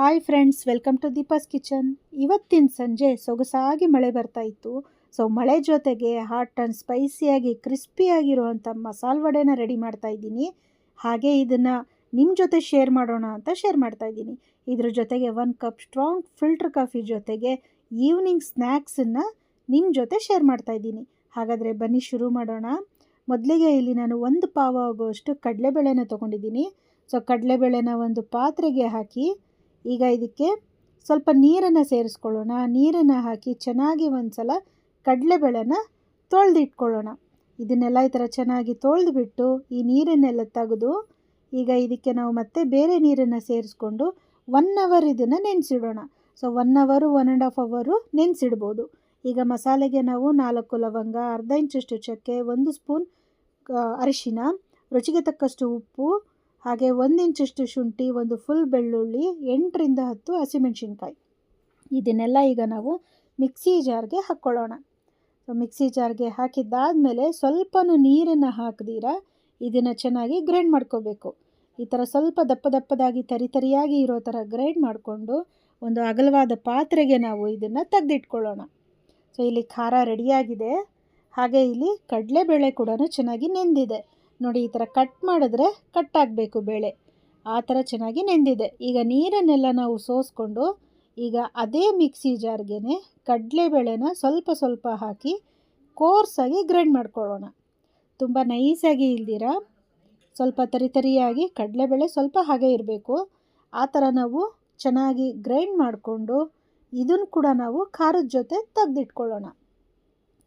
Hi friends welcome to Deepa's kitchen ಇವತ್ತಿನ ಸಂಜೆ ಸೊಗಸಾಗಿ ಮಳೆ ಬರ್ತಾ ಇತ್ತು. ಸೊ ಮಳೆ ಜೊತೆಗೆ ಹಾಟ್ ಆ್ಯಂಡ್ ಸ್ಪೈಸಿಯಾಗಿ ಕ್ರಿಸ್ಪಿಯಾಗಿರುವಂಥ ಮಸಾಲ ವಡೆನ ರೆಡಿ ಮಾಡ್ತಾ ಇದ್ದೀನಿ. ಹಾಗೆ ಇದನ್ನು ನಿಮ್ಮ ಜೊತೆ ಶೇರ್ ಮಾಡೋಣ ಅಂತ ಶೇರ್ ಮಾಡ್ತಾ ಇದ್ದೀನಿ. ಇದ್ರ ಜೊತೆಗೆ one cup strong filter coffee ಜೊತೆಗೆ ಈವ್ನಿಂಗ್ ಸ್ನ್ಯಾಕ್ಸನ್ನು ನಿಮ್ಮ ಜೊತೆ ಶೇರ್ ಮಾಡ್ತಾ ಇದ್ದೀನಿ. ಹಾಗಾದರೆ ಬನ್ನಿ ಶುರು ಮಾಡೋಣ. ಮೊದಲಿಗೆ ಇಲ್ಲಿ ನಾನು ಒಂದು ಪಾವ ಆಗುವಷ್ಟು ಕಡಲೆಬೇಳೆನ ತೊಗೊಂಡಿದ್ದೀನಿ. ಸೊ ಕಡಲೆಬೇಳೆನ ಒಂದು ಪಾತ್ರೆಗೆ ಹಾಕಿ ಈಗ ಇದಕ್ಕೆ ಸ್ವಲ್ಪ ನೀರನ್ನು ಸೇರಿಸ್ಕೊಳ್ಳೋಣ. ನೀರನ್ನು ಹಾಕಿ ಚೆನ್ನಾಗಿ ಒಂದು ಸಲ ಕಡಲೆಬೇಳೆನ ತೊಳೆದಿಟ್ಕೊಳ್ಳೋಣ. ಇದನ್ನೆಲ್ಲ ಈ ಥರ ಚೆನ್ನಾಗಿ ತೊಳೆದುಬಿಟ್ಟು ಈ ನೀರನ್ನೆಲ್ಲ ತೆಗೆದು ಈಗ ಇದಕ್ಕೆ ನಾವು ಮತ್ತೆ ಬೇರೆ ನೀರನ್ನು ಸೇರಿಸ್ಕೊಂಡು ಒನ್ ಅವರ್ ಇದನ್ನು ನೆನೆಸಿಡೋಣ. So one hour one and half hour ನೆನೆಸಿಡ್ಬೋದು. ಈಗ ಮಸಾಲೆಗೆ ನಾವು ನಾಲ್ಕು ಲವಂಗ, ಅರ್ಧ ಇಂಚಷ್ಟು ಚಕ್ಕೆ, ಒಂದು ಸ್ಪೂನ್ ಅರಿಶಿನ, ರುಚಿಗೆ ತಕ್ಕಷ್ಟು ಉಪ್ಪು ಹಾಗೆ ಒಂದು ಇಂಚಷ್ಟು ಶುಂಠಿ, ಒಂದು ಫುಲ್ ಬೆಳ್ಳುಳ್ಳಿ, ಎಂಟರಿಂದ ಹತ್ತು ಹಸಿಮೆಣಸಿನ್ಕಾಯಿ. ಇದನ್ನೆಲ್ಲ ಈಗ ನಾವು ಮಿಕ್ಸಿ ಜಾರ್ಗೆ ಹಾಕ್ಕೊಳ್ಳೋಣ. ಸೊ ಮಿಕ್ಸಿ ಜಾರ್ಗೆ ಹಾಕಿದ್ದಾದಮೇಲೆ ಸ್ವಲ್ಪನೂ ನೀರನ್ನು ಹಾಕ್ದಿರ, ಇದನ್ನು ಚೆನ್ನಾಗಿ ಗ್ರೈಂಡ್ ಮಾಡ್ಕೋಬೇಕು. ಈ ಥರ ಸ್ವಲ್ಪ ದಪ್ಪ ದಪ್ಪದಾಗಿ ತರಿ ತರಿಯಾಗಿ ಇರೋ ಥರ ಗ್ರೈಂಡ್ ಮಾಡಿಕೊಂಡು ಒಂದು ಅಗಲವಾದ ಪಾತ್ರೆಗೆ ನಾವು ಇದನ್ನು ತೆಗೆದಿಟ್ಕೊಳ್ಳೋಣ. ಸೊ ಇಲ್ಲಿ ಖಾರ ರೆಡಿಯಾಗಿದೆ ಹಾಗೆ ಇಲ್ಲಿ ಕಡಲೆಬೇಳೆ ಕೂಡ ಚೆನ್ನಾಗಿ ನೆಂದಿದೆ. ನೋಡಿ, ಈ ಥರ ಕಟ್ ಮಾಡಿದ್ರೆ ಕಟ್ ಆಗಬೇಕು ಬೇಳೆ. ಆ ಥರ ಚೆನ್ನಾಗಿ ನೆಂದಿದೆ. ಈಗ ನೀರನ್ನೆಲ್ಲ ನಾವು ಸೋಸ್ಕೊಂಡು ಈಗ ಅದೇ ಮಿಕ್ಸಿ ಜಾರ್ಗೆ ಕಡಲೆಬೇಳೆನ ಸ್ವಲ್ಪ ಸ್ವಲ್ಪ ಹಾಕಿ ಕೋರ್ಸಾಗಿ ಗ್ರೈಂಡ್ ಮಾಡ್ಕೊಳ್ಳೋಣ. ತುಂಬ ನೈಸಾಗಿ ಇಲ್ದಿರ? ಸ್ವಲ್ಪ ತರಿ ತರಿಯಾಗಿ ಕಡಲೆಬೇಳೆ ಸ್ವಲ್ಪ ಹಾಗೆ ಇರಬೇಕು. ಆ ಥರ ನಾವು ಚೆನ್ನಾಗಿ ಗ್ರೈಂಡ್ ಮಾಡಿಕೊಂಡು ಇದನ್ನು ಕೂಡ ನಾವು ಖಾರದ ಜೊತೆ ತೆಗೆದಿಟ್ಕೊಳ್ಳೋಣ.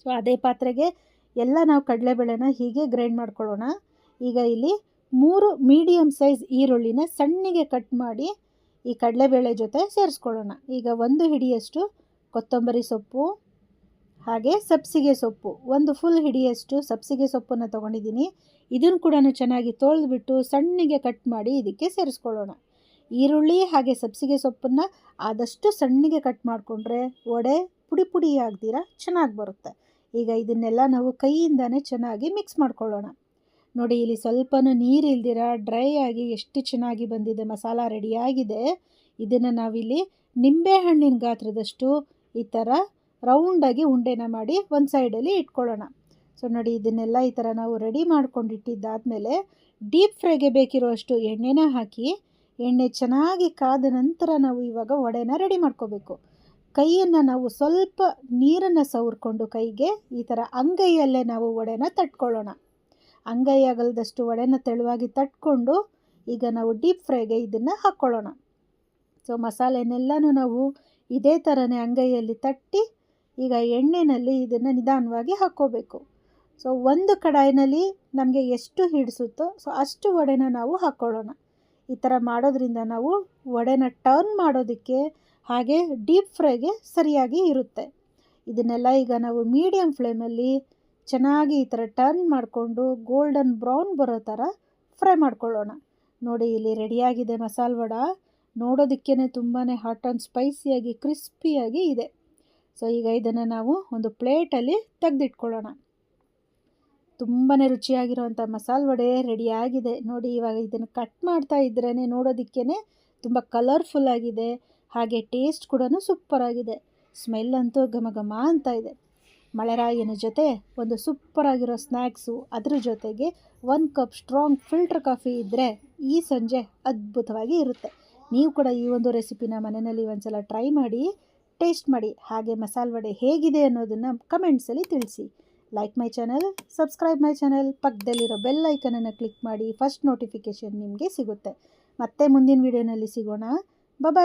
ಸೊ ಅದೇ ಪಾತ್ರೆಗೆ ಎಲ್ಲ ನಾವು ಕಡಲೆಬೇಳೆನ ಹೀಗೆ ಗ್ರೈಂಡ್ ಮಾಡ್ಕೊಳ್ಳೋಣ. ಈಗ ಇಲ್ಲಿ ಮೂರು ಮೀಡಿಯಮ್ ಸೈಜ್ ಈರುಳ್ಳಿನ ಸಣ್ಣಗೆ ಕಟ್ ಮಾಡಿ ಈ ಕಡಲೆಬೇಳೆ ಜೊತೆ ಸೇರಿಸ್ಕೊಳ್ಳೋಣ. ಈಗ ಒಂದು ಹಿಡಿಯಷ್ಟು ಕೊತ್ತಂಬರಿ ಸೊಪ್ಪು, ಹಾಗೆ ಸಬ್ಸಿಗೆ ಸೊಪ್ಪು. ಒಂದು ಫುಲ್ ಹಿಡಿಯಷ್ಟು ಸಬ್ಸಿಗೆ ಸೊಪ್ಪನ್ನು ತೊಗೊಂಡಿದ್ದೀನಿ. ಇದನ್ನು ಕೂಡ ಚೆನ್ನಾಗಿ ತೊಳೆದ್ಬಿಟ್ಟು ಸಣ್ಣಗೆ ಕಟ್ ಮಾಡಿ ಇದಕ್ಕೆ ಸೇರಿಸ್ಕೊಳ್ಳೋಣ. ಈರುಳ್ಳಿ ಹಾಗೆ ಸಬ್ಸಿಗೆ ಸೊಪ್ಪನ್ನು ಆದಷ್ಟು ಸಣ್ಣಗೆ ಕಟ್ ಮಾಡಿಕೊಂಡ್ರೆ ವಡೆ ಪುಡಿ ಪುಡಿ ಆಗ್ದಿರ ಚೆನ್ನಾಗಿ ಬರುತ್ತೆ. ಈಗ ಇದನ್ನೆಲ್ಲ ನಾವು ಕೈಯಿಂದನೇ ಚೆನ್ನಾಗಿ ಮಿಕ್ಸ್ ಮಾಡ್ಕೊಳ್ಳೋಣ. ನೋಡಿ, ಇಲ್ಲಿ ಸ್ವಲ್ಪನೂ ನೀರು ಇಲ್ದಿರ ಡ್ರೈ ಆಗಿ ಎಷ್ಟು ಚೆನ್ನಾಗಿ ಬಂದಿದೆ, ಮಸಾಲ ರೆಡಿಯಾಗಿದೆ ಇದನ್ನು ನಾವಿಲ್ಲಿ ನಿಂಬೆ ಹಣ್ಣಿನ ಗಾತ್ರದಷ್ಟು ಈ ಥರ ರೌಂಡಾಗಿ ಉಂಡೆನ ಮಾಡಿ ಒಂದು ಸೈಡಲ್ಲಿ ಇಟ್ಕೊಳ್ಳೋಣ. ಸೊ ನೋಡಿ, ಇದನ್ನೆಲ್ಲ ಈ ಥರ ನಾವು ರೆಡಿ ಮಾಡ್ಕೊಂಡಿಟ್ಟಿದ್ದಾದಮೇಲೆ ಡೀಪ್ ಫ್ರೈಗೆ ಬೇಕಿರುವಷ್ಟು ಎಣ್ಣೆನ ಹಾಕಿ, ಎಣ್ಣೆ ಚೆನ್ನಾಗಿ ಕಾದ ನಂತರ ನಾವು ಇವಾಗ ವಡೆನ ರೆಡಿ ಮಾಡ್ಕೋಬೇಕು. ಕೈಯನ್ನು ನಾವು ಸ್ವಲ್ಪ ನೀರನ್ನು ಸವರ್ಕೊಂಡು ಕೈಗೆ ಈ ಥರ ಅಂಗೈಯಲ್ಲೇ ನಾವು ವಡೆನ ತಟ್ಕೊಳ್ಳೋಣ. ಅಂಗೈ ಆಗಲ್ದಷ್ಟು ವಡೆನ ತೆಳುವಾಗಿ ತಟ್ಕೊಂಡು ಈಗ ನಾವು ಡೀಪ್ ಫ್ರೈಗೆ ಇದನ್ನು ಹಾಕ್ಕೊಳ್ಳೋಣ ಸೊ ಮಸಾಲೆನೆಲ್ಲನೂ ನಾವು ಇದೇ ಥರನೇ ಅಂಗೈಯಲ್ಲಿ ತಟ್ಟಿ ಈಗ ಎಣ್ಣೆಯಲ್ಲಿ ಇದನ್ನು ನಿಧಾನವಾಗಿ ಹಾಕ್ಕೋಬೇಕು. ಸೊ ಒಂದು ಕಡಾಯಿನಲ್ಲಿ ನಮಗೆ ಎಷ್ಟು ಹಿಡಿಸುತ್ತೋ ಸೊ ಅಷ್ಟು ವಡೆನ ನಾವು ಹಾಕ್ಕೊಳ್ಳೋಣ ಈ ಥರ ಮಾಡೋದ್ರಿಂದ ನಾವು ವಡೆನ ಟರ್ನ್ ಮಾಡೋದಕ್ಕೆ ಹಾಗೆ ಡೀಪ್ ಫ್ರೈಗೆ ಸರಿಯಾಗಿ ಇರುತ್ತೆ. ಇದನ್ನೆಲ್ಲ ಈಗ ನಾವು ಮೀಡಿಯಮ್ ಫ್ಲೇಮಲ್ಲಿ ಚೆನ್ನಾಗಿ ಈ ಥರ ಟರ್ನ್ ಮಾಡಿಕೊಂಡು ಗೋಲ್ಡನ್ ಬ್ರೌನ್ ಬರೋ ಥರ ಫ್ರೈ ಮಾಡ್ಕೊಳ್ಳೋಣ. ನೋಡಿ, ಇಲ್ಲಿ ರೆಡಿಯಾಗಿದೆ ಮಸಾಲ ವಡ. ನೋಡೋದಕ್ಕೇ ತುಂಬಾ ಹಾಟ್ ಆ್ಯಂಡ್ ಸ್ಪೈಸಿಯಾಗಿ, ಕ್ರಿಸ್ಪಿಯಾಗಿ ಇದೆ. ಸೊ, ಈಗ ಇದನ್ನು ನಾವು ಒಂದು ಪ್ಲೇಟಲ್ಲಿ ತೆಗೆದಿಟ್ಕೊಳ್ಳೋಣ. ತುಂಬಾ ರುಚಿಯಾಗಿರುವಂಥ ಮಸಾಲ ವಡೆ ರೆಡಿಯಾಗಿದೆ. ನೋಡಿ, ಇವಾಗ ಇದನ್ನು ಕಟ್ ಮಾಡ್ತಾ ಇದ್ರೇ ನೋಡೋದಕ್ಕೇ ತುಂಬ ಕಲರ್ಫುಲ್ ಆಗಿದೆ. ಹಾಗೆ ಟೇಸ್ಟ್ ಕೂಡ ಸೂಪರಾಗಿದೆ ಸ್ಮೆಲ್ ಅಂತೂ ಘಮ ಘಮ ಅಂತ ಇದೆ. ಮಳೆರಾಯಿನ ಜೊತೆ ಒಂದು ಸೂಪರಾಗಿರೋ ಸ್ನ್ಯಾಕ್ಸು ಅದ್ರ ಜೊತೆಗೆ ಒಂದು ಕಪ್ ಸ್ಟ್ರಾಂಗ್ ಫಿಲ್ಟರ್ ಕಾಫಿ ಇದ್ದರೆ ಈ ಸಂಜೆ ಅದ್ಭುತವಾಗಿ ಇರುತ್ತೆ. ನೀವು ಕೂಡ ಈ ಒಂದು ರೆಸಿಪಿನ ಮನೆಯಲ್ಲಿ ಒಂದ್ಸಲ ಟ್ರೈ ಮಾಡಿ ಟೇಸ್ಟ್ ಮಾಡಿ, ಹಾಗೆ ಮಸಾಲೆ ವಡೆ ಹೇಗಿದೆ ಅನ್ನೋದನ್ನು ಕಮೆಂಟ್ಸಲ್ಲಿ ತಿಳಿಸಿ. Like my channel subscribe my channel ಪಕ್ಕದಲ್ಲಿರೋ ಬೆಲ್ ಐಕನನ್ನು ಕ್ಲಿಕ್ ಮಾಡಿ ಫಸ್ಟ್ ನೋಟಿಫಿಕೇಷನ್ ನಿಮಗೆ ಸಿಗುತ್ತೆ. ಮತ್ತೆ ಮುಂದಿನ ವೀಡಿಯೋನಲ್ಲಿ ಸಿಗೋಣ. ಬಾಯ್